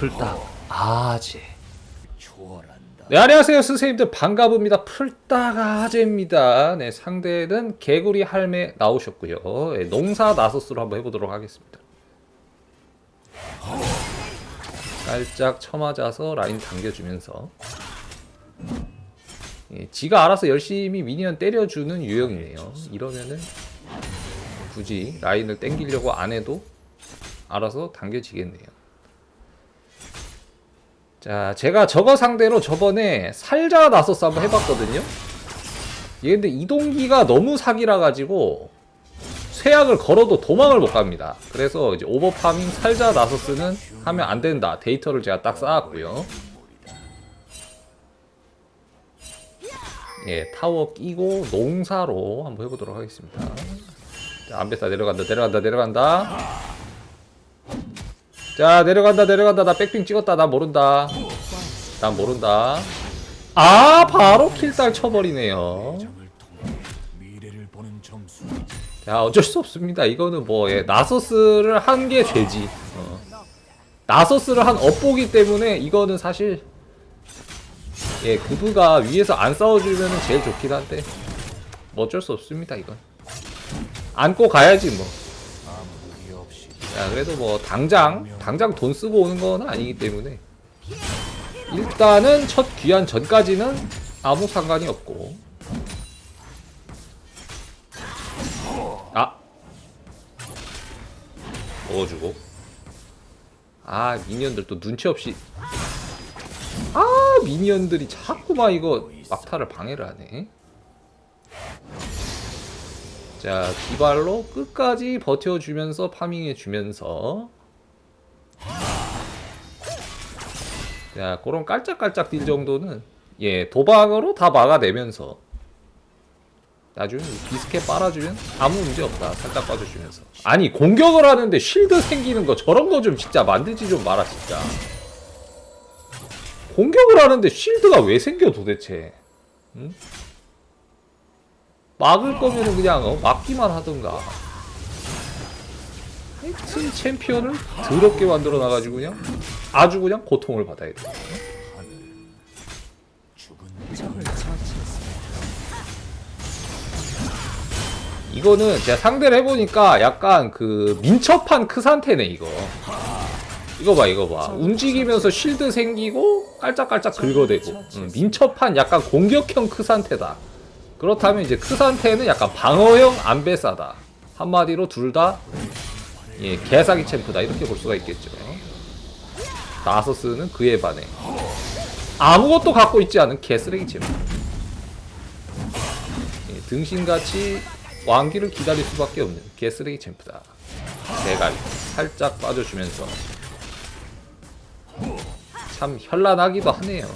풀딱 아재. 네 안녕하세요 선생님들. 반갑습니다. 풀딱 아재입니다. 네 상대는 개구리 할매 나오셨고요. 네, 농사 나서스로 한번 해보도록 하겠습니다. 깔짝 쳐맞아서 라인 당겨주면서. 예, 지가 알아서 열심히 미니언 때려주는 유형이네요. 이러면은 굳이 라인을 땡기려고 안 해도 알아서 당겨지겠네요 자, 제가 저거 상대로 저번에 살자 나서스 한번 해봤거든요. 얘 근데 이동기가 너무 사기라 가지고 쇠약을 걸어도 도망을 못 갑니다. 그래서 이제 오버파밍 살자 나서스는 하면 안 된다. 데이터를 제가 딱 쌓았고요. 예, 타워 끼고 농사로 한번 해보도록 하겠습니다. 자, 안베사 내려간다, 내려간다, 내려간다. 자 내려간다 내려간다. 나 백핑 찍었다. 나 모른다. 난 모른다. 아 바로 킬딸 쳐버리네요. 자 어쩔 수 없습니다. 이거는 뭐 예, 나서스를 한 게 죄지. 어. 나서스를 한 업보기 때문에 이거는 사실 예 그부가 위에서 안 싸워주면 제일 좋긴 한데 뭐 어쩔 수 없습니다 이건. 안고 가야지 뭐 야 그래도 뭐 당장 당장 돈 쓰고 오는 건 아니기 때문에. 일단은 첫 귀환 전까지는 아무 상관이 없고. 아. 먹어주고. 아 미니언들 또 눈치 없이. 아 미니언들이 자꾸만 이거 막타를 방해를 하네 자 기발로 끝까지 버텨주면서 파밍해주면서. 자 그런 깔짝깔짝 딜 정도는 예 도박으로 다 막아내면서. 나중에 비스켓 빨아주면 아무 문제 없다. 살짝 빠져주면서. 아니 공격을 하는데 쉴드 생기는 거 저런 거 좀 진짜 만들지 좀 마라 진짜. 공격을 하는데 쉴드가 왜 생겨 도대체? 응? 막을 거면은 그냥 어, 막기만 하던가. 하여튼 챔피언을 더럽게 만들어 놔가지고 그냥 아주 그냥 고통을 받아야 돼. 이거는 제가 상대를 해보니까 약간 그 민첩한 크산테네 이거. 이거 봐 이거 봐 움직이면서 쉴드 생기고 깔짝깔짝 긁어대고 음, 민첩한 약간 공격형 크산테다 그렇다면 이제 크산테는 약간 방어형 안배사다. 한마디로 둘 다 예, 개사기 챔프다. 이렇게 볼 수가 있겠죠. 나서스는 그에 반해. 아무것도 갖고 있지 않은 개쓰레기 챔프. 예, 등신같이 왕기를 기다릴 수밖에 없는 개쓰레기 챔프다. 대가리 살짝 빠져주면서. 참 현란하기도 하네요.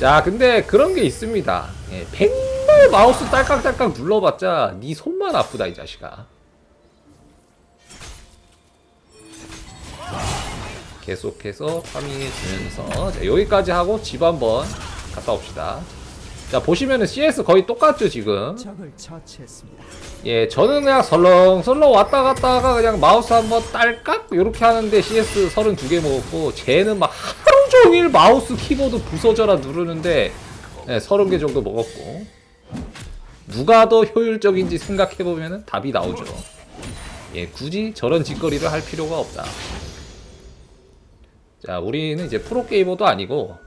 자, 근데 그런 게 있습니다. 예, 백날 마우스 딸깍딸깍 눌러봤자 네 손만 아프다 이 자식아. 계속해서 파밍해주면서 자, 여기까지 하고 집 한번 갔다 옵시다. 자 보시면은 CS 거의 똑같죠 지금. 예, 저는 그냥 설렁설렁 왔다 갔다가 그냥 마우스 한번 딸깍 이렇게 하는데 CS 32개 먹었고 쟤는 막 하루 종일 마우스 키보드 부서져라 누르는데 예, 30개 정도 먹었고 누가 더 효율적인지 생각해보면 답이 나오죠. 예, 굳이 저런 짓거리를 할 필요가 없다. 자, 우리는 이제 프로게이머도 아니고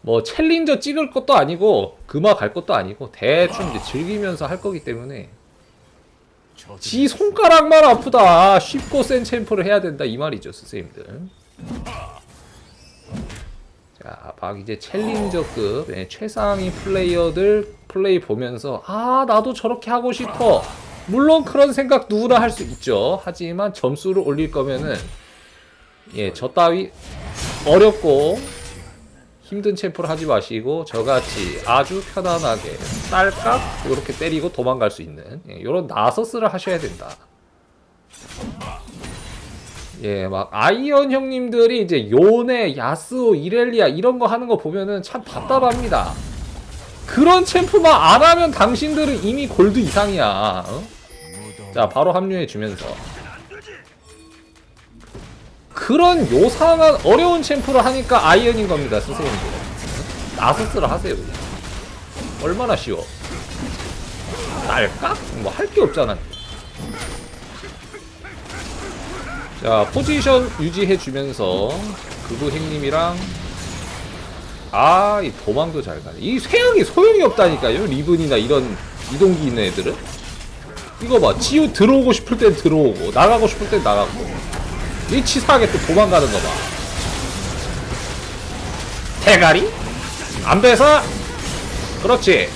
뭐 챌린저 찍을 것도 아니고 금화 갈 것도 아니고 대충 이제 즐기면서 할 거기 때문에 지 손가락만 아프다. 쉽고 센 챔프를 해야 된다 이 말이죠, 선생님들. 자, 막 이제 챌린저급 예, 최상위 플레이어들 플레이 보면서 아 나도 저렇게 하고 싶어. 물론 그런 생각 누구나 할 수 있죠. 하지만 점수를 올릴 거면은 예, 저 따위 어렵고 힘든 챔프를 하지 마시고 저같이 아주 편안하게 딸깍 이렇게 때리고 도망갈 수 있는 이런 나서스를 하셔야 된다. 예, 막 아이언 형님들이 이제 요네, 야스오, 이렐리아 이런 거 하는 거 보면은 참 답답합니다. 그런 챔프만 안 하면 당신들은 이미 골드 이상이야. 어? 자, 바로 합류해 주면서 그런 요상한 어려운 챔프를 하니까 아이언인 겁니다, 선생님들. 나서스를 하세요, 그냥. 얼마나 쉬워. 날까? 뭐 할 게 없잖아. 자, 포지션 유지해주면서 그부 행님이랑 아, 이 도망도 잘 가네. 이 쇠양이 소용이 없다니까요. 리븐이나 이런 이동기 있는 애들은. 이거 봐. 지우 들어오고 싶을 땐 들어오고, 나가고 싶을 땐 나가고. 이 치사하게 또 도망가는 거 봐. 대가리? 안 배사? 그렇지.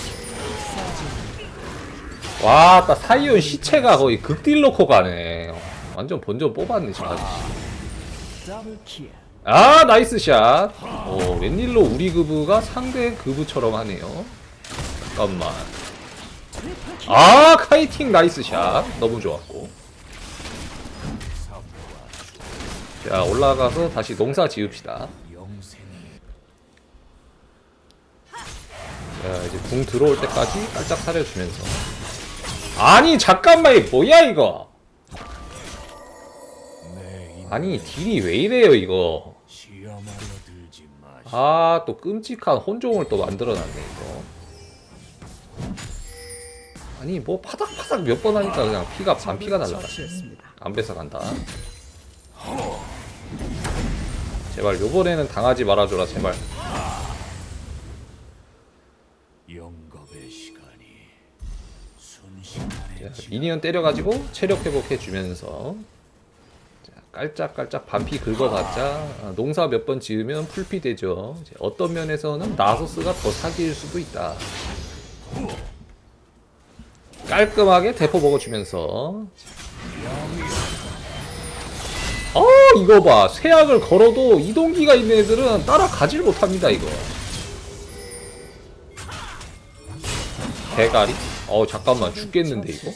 와, 딱 사이온 시체가 거의 극딜 넣고 가네. 완전 본전 뽑았네, 지금 아저씨. 아 나이스 샷. 어 웬일로 우리 그부가 상대 그부처럼 하네요. 잠깐만. 아 카이팅 나이스 샷. 너무 좋았고. 자 올라가서 다시 농사 지읍시다. 자 이제 궁 들어올 때까지 깔짝 사려주면서. 아니 잠깐만 이 뭐야 이거. 아니 딜이 왜 이래요 이거. 아 또 끔찍한 혼종을 또 만들어놨네 이거. 아니 뭐 파닥파닥 몇 번 하니까 그냥 피가 반 피가 날라가. 안 뺏어간다. 제발 요번에는 당하지 말아줘라 제발. 미니언 때려가지고 체력 회복해주면서. 자, 깔짝깔짝 반피 긁어봤자. 아, 농사 몇 번 지으면 풀피 되죠. 어떤 면에서는 나소스가 더 사기일 수도 있다. 깔끔하게 대포 먹어주면서. 어 이거 봐. 쇠약을 걸어도 이동기가 있는 애들은 따라가질 못합니다 이거. 대가리? 어 잠깐만. 죽겠는데 이거?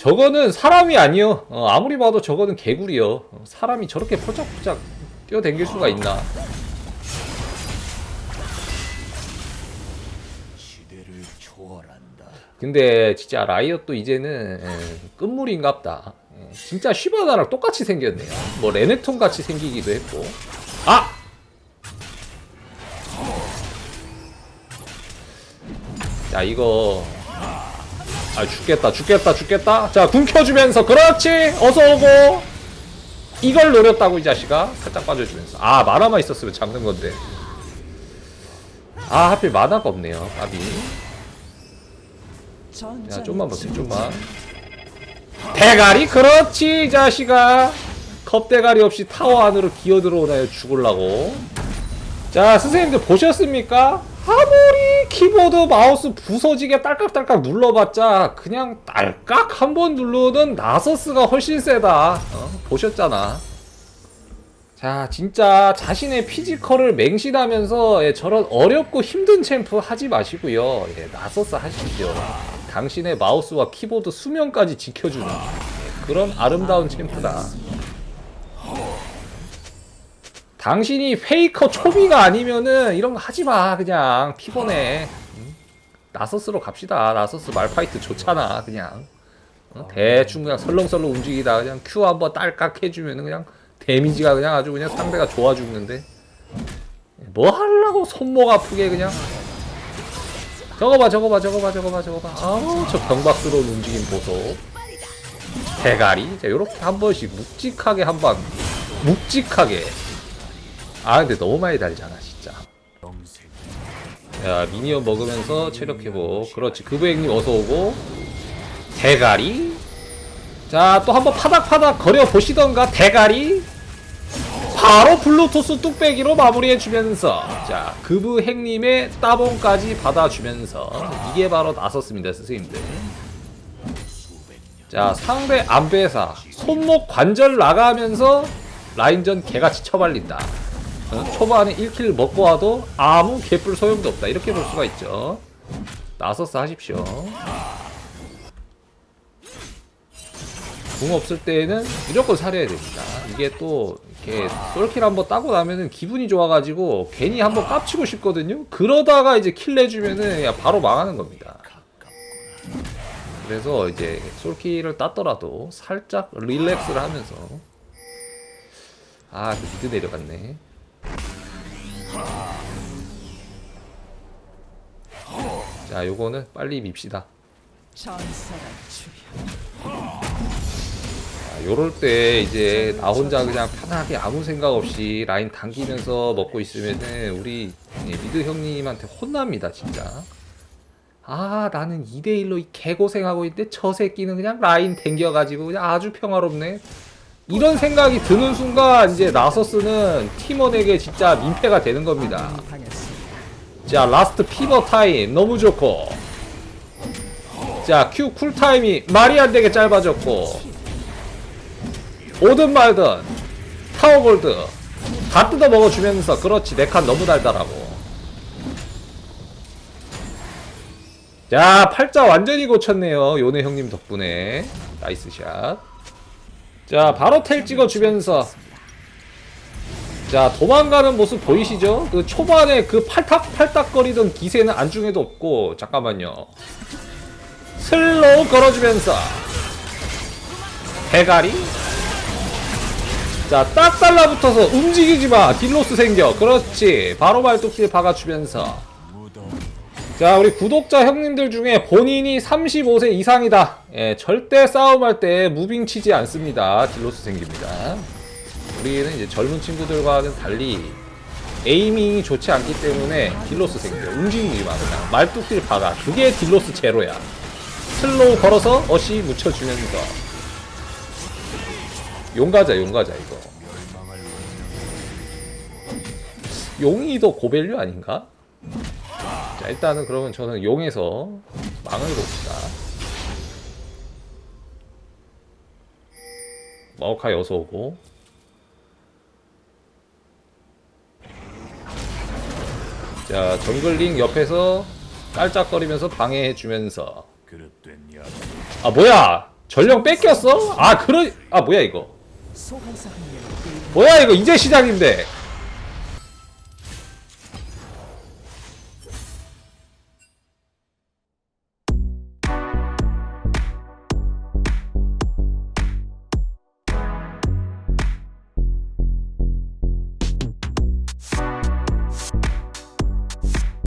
저거는 사람이 아니요. 어, 아무리 봐도 저거는 개구리요. 어, 사람이 저렇게 포짝포짝 뛰어댕길 수가 있나? 근데 진짜 라이엇도 이제는 예, 끝물인갑다. 예, 진짜 쉬바나랑 똑같이 생겼네요. 뭐 레네톤 같이 생기기도 했고. 아! 야 이거 아 죽겠다 죽겠다 죽겠다. 자 궁 켜주면서 그렇지! 어서 오고. 이걸 노렸다고 이 자식아. 살짝 빠져주면서. 아 만화만 있었으면 잡는 건데. 아 하필 만화가 없네요 까비. 야 좀만 버텨 좀만. 대가리? 그렇지 이 자식아. 겁대가리 없이 타워 안으로 기어 들어오나요? 죽을라고. 자 선생님들 보셨습니까? 아무리 키보드 마우스 부서지게 딸깍딸깍 눌러봤자 그냥 딸깍 한 번 누르는 나서스가 훨씬 세다. 어? 보셨잖아. 자 진짜 자신의 피지컬을 맹신하면서 예, 저런 어렵고 힘든 챔프 하지 마시고요. 예, 나서스 하십시오. 당신의 마우스와 키보드 수명까지 지켜주는 예, 그런 아름다운 챔프다 당신이 페이커 초비가 아니면은 이런 거 하지 마 그냥. 피곤해. 응? 나서스로 갑시다. 나서스 말파이트 좋잖아 그냥. 어? 대충 그냥 설렁설렁 움직이다. 그냥 큐 한번 딸깍 해주면은 그냥 데미지가 그냥 아주 그냥 상대가 좋아 죽는데. 뭐 하려고 손목 아프게 그냥. 저거 봐 저거 봐 저거 봐 저거 봐 저거 봐. 아우 저 경박스러운 움직임 보소. 대가리. 자 요렇게 한 번씩 묵직하게 한방 묵직하게 아 근데 너무 많이 달잖아 진짜. 야 미니언 먹으면서 체력 회복. 그렇지. 그부행님 어서 오고. 대가리. 자 또 한번 파닥파닥 거려 보시던가 대가리. 바로 블루투스 뚝배기로 마무리해 주면서. 자 그부행님의 따봉까지 받아주면서. 이게 바로 나섰습니다 선생님들. 자 상대 안배사. 손목 관절 나가면서 라인전 개같이 쳐발린다 어, 초반에 1킬 먹고 와도 아무 개뿔 소용도 없다. 이렇게 볼 수가 있죠. 나서스 하십시오. 궁 없을 때는 무조건 사려야 됩니다. 이게 또 이렇게 솔킬 한번 따고 나면은 기분이 좋아가지고 괜히 한번 깝치고 싶거든요. 그러다가 이제 킬 내주면은 야 바로 망하는 겁니다. 그래서 이제 솔킬을 땄더라도 살짝 릴렉스를 하면서. 아, 그 미드 내려갔네. 자, 요거는 빨리 밉시다. 자, 요럴 때 이제 나 혼자 그냥 편하게 아무 생각 없이 라인 당기면서 먹고 있으면은 우리 예, 미드 형님한테 혼납니다, 진짜. 아, 나는 2대1로 이 개고생하고 있는데 저 새끼는 그냥 라인 댕겨가지고 그냥 아주 평화롭네. 이런 생각이 드는 순간 이제 나서스는 팀원에게 진짜 민폐가 되는 겁니다. 자 라스트 피버 타임. 너무 좋고. 자 Q 쿨 타임이 말이 안 되게 짧아졌고. 오든 말든 타워 골드. 다 뜯어 먹어주면서 그렇지 내 칸 너무 달달하고. 자 팔자 완전히 고쳤네요 요네 형님 덕분에. 나이스 샷 자 바로 텔 찍어주면서. 자 도망가는 모습 보이시죠? 그 초반에 그 팔딱팔딱거리던 기세는 안중에도 없고 잠깐만요. 슬로우 걸어주면서. 대가리. 자딱 달라붙어서 움직이지마. 딜로스 생겨. 그렇지. 바로 발톱질 박아주면서 자 우리 구독자 형님들 중에 본인이 35세 이상이다. 예, 절대 싸움할 때 무빙 치지 않습니다. 딜로스 생깁니다. 우리는 이제 젊은 친구들과는 달리 에이밍이 좋지 않기 때문에 딜로스 생겨 움직이지마 그냥 말뚝질 박아. 그게 딜로스 제로야. 슬로우 걸어서 어시 묻혀주면서 용가자 용가자 이거. 용이 더 고밸류 아닌가? 자 일단은 그러면 저는 용에서 망을 봅시다. 마오카이 어서 오고. 자 정글링 옆에서 깔짝거리면서 방해해주면서. 아 뭐야? 전령 뺏겼어? 아 그러 아 뭐야 이거? 뭐야 이거? 이제 시작인데